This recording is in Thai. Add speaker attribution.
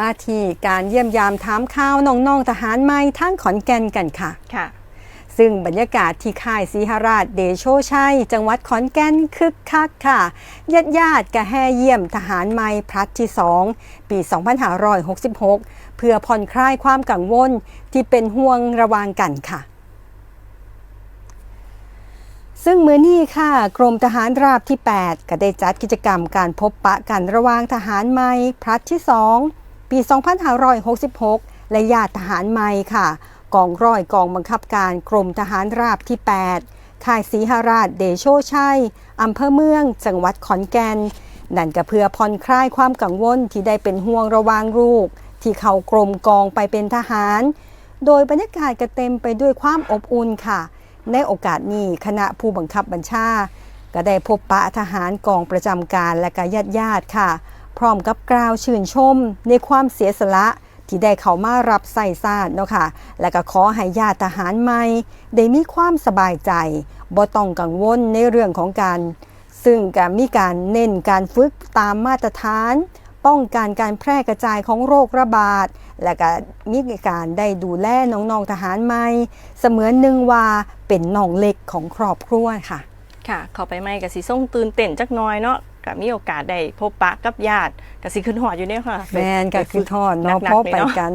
Speaker 1: มาที่การเยี่ยมยามถามข่าวน้องๆทหารใหม่ทั้งขอนแก่นกันค่ะ
Speaker 2: ค่ะ
Speaker 1: ซึ่งบรรยากาศที่ค่ายศรีหราชเดโชชัย จังหวัดขอนแก่นคึกคักค่ะญาติญาติๆกะแห่เยี่ยมทหารใหม่พลัดที่ 2 ปี 2566 เพื่อผ่อนคลายความกังวลที่เป็นห่วงระหวางกันค่ะซึ่งมือนี้ค่ะ กรมทหารราบที่ 8 ก็ได้จัดกิจกรรมการพบปะกันระหว่างทหารใหม่พลัดที่ 2 ปี 2566 และญาติทหารใหม่ค่ะ กองร้อยกองบังคับการกรมทหารราบที่ 8 ค่ายศรีหราชเดโชชัยอำเภอเมือง จังหวัดขอนแก่น นั่นก็เพื่อผ่อนคลายความกังวลที่ได้เป็นห่วงระวางลูก ที่เขากรมกองไปเป็นทหาร โดยบรรยากาศก็เต็มไปด้วยความอบอุ่นค่ะ ในโอกาสนี้คณะผู้บังคับบัญชา ก็ได้พบปะทหารกองประจำการและก็ญาติญาติๆค่ะ พร้อมกับกล่าวชื่นชม ในความเสียสละที่ได้เข้ามารับใส่ซาดเนาะค่ะ และก็ขอให้ญาติทหารใหม่ ได้มีความสบายใจบ่ต้องกังวลในเรื่องของการ ซึ่งก็มีการเน้นการฝึกตามมาตรฐาน ป้องกันการแพร่กระจายของโรคระบาด และก็มีการได้ดูแลน้องๆทหารใหม่ เสมือนหนึ่งว่าเป็นน้องเล็กของครอบครัวค่ะ
Speaker 2: ค่ะข้าไปไม่กับสีส่งตื่นเต้นจักน้อยเนาะ ก็มีโอกาสได้พบปะกับญาติกับสิขึ้นหอดอยู่เนี่ยค่ะ
Speaker 1: แมนก็คือทอดเนาะ
Speaker 2: หนักๆ
Speaker 1: เพราะ
Speaker 2: เลย
Speaker 1: ไป
Speaker 2: เนาะ
Speaker 1: กัน